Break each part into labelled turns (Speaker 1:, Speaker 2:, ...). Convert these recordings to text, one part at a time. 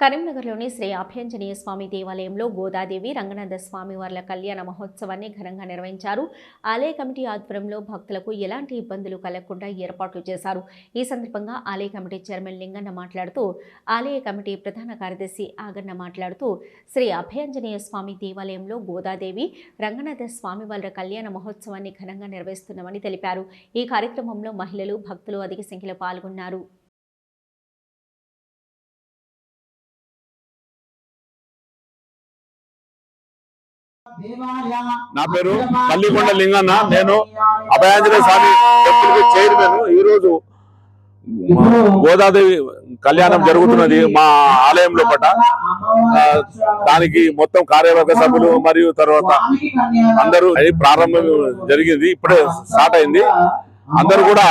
Speaker 1: కరీంనగర్లోని శ్రీ అభ్యంజనేయ స్వామి దేవాలయంలో గోదాదేవి రంగనాథ స్వామి వార్ల కళ్యాణ మహోత్సవాన్ని ఘనంగా నిర్వహించారు. ఆలయ కమిటీ ఆధ్వర్యంలో భక్తులకు ఎలాంటి ఇబ్బందులు కలగకుండా ఏర్పాట్లు చేశారు. ఈ సందర్భంగా ఆలయ కమిటీ చైర్మన్ లింగన్న మాట్లాడుతూ ఆలయ కమిటీ ప్రధాన కార్యదర్శి ఆగన్న మాట్లాడుతూ శ్రీ అభయాంజనేయ స్వామి దేవాలయంలో గోదాదేవి రంగనాథ స్వామి వార్ల కళ్యాణ మహోత్సవాన్ని ఘనంగా నిర్వహిస్తున్నామని తెలిపారు. ఈ కార్యక్రమంలో మహిళలు భక్తులు అధిక సంఖ్యలో పాల్గొన్నారు.
Speaker 2: నా పేరు పల్లికొండ లింగన్న. నేను అభయాంజనేయ స్వామి టెంపుల్ చైర్మన్. ఈ రోజు గోదాదేవి కళ్యాణం జరుగుతున్నది మా ఆలయంలో పట. దానికి మొత్తం కార్యవర్గ సభ్యులు మరియు తర్వాత అందరూ అది ప్రారంభం జరిగింది. ఇప్పుడే స్టార్ట్ అయింది. అందరూ కూడా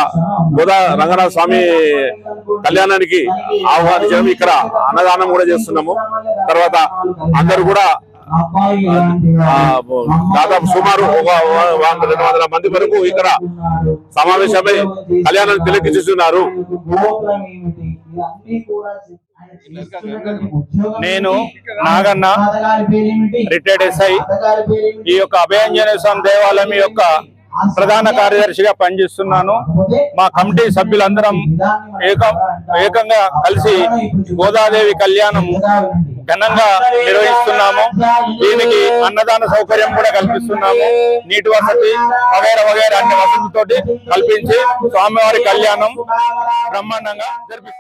Speaker 2: గోదా రంగనాథ స్వామి కళ్యాణానికి ఆహ్వానించడం. ఇక్కడ అన్నదానం కూడా చేస్తున్నాము. తర్వాత అందరూ కూడా దాదాపు సుమారు ఒక వంద రెండు వందల మంది వరకు ఇక్కడ సమావేశమై కళ్యాణాన్ని తిలకిస్తున్నారు
Speaker 3: నేను నాగన్న రిటైర్డ్ ఎస్ఐ ఈ యొక్క అభయాంజనేయ స్వామి దేవాలయం యొక్క ప్రధాన కార్యదర్శిగా పనిచేస్తున్నాను. మా కమిటీ సభ్యులందరం ఏక ఏకంగా కలిసి గోదాదేవి కళ్యాణం ఘనంగా నిర్వహిస్తున్నాము. దీనికి అన్నదాన సౌకర్యం కూడా కల్పిస్తున్నాము. నీటి వసతి వగైరా వగైరా అన్ని వసతితోటి కల్పించి స్వామివారి కళ్యాణం బ్రహ్మాండంగా జరిపి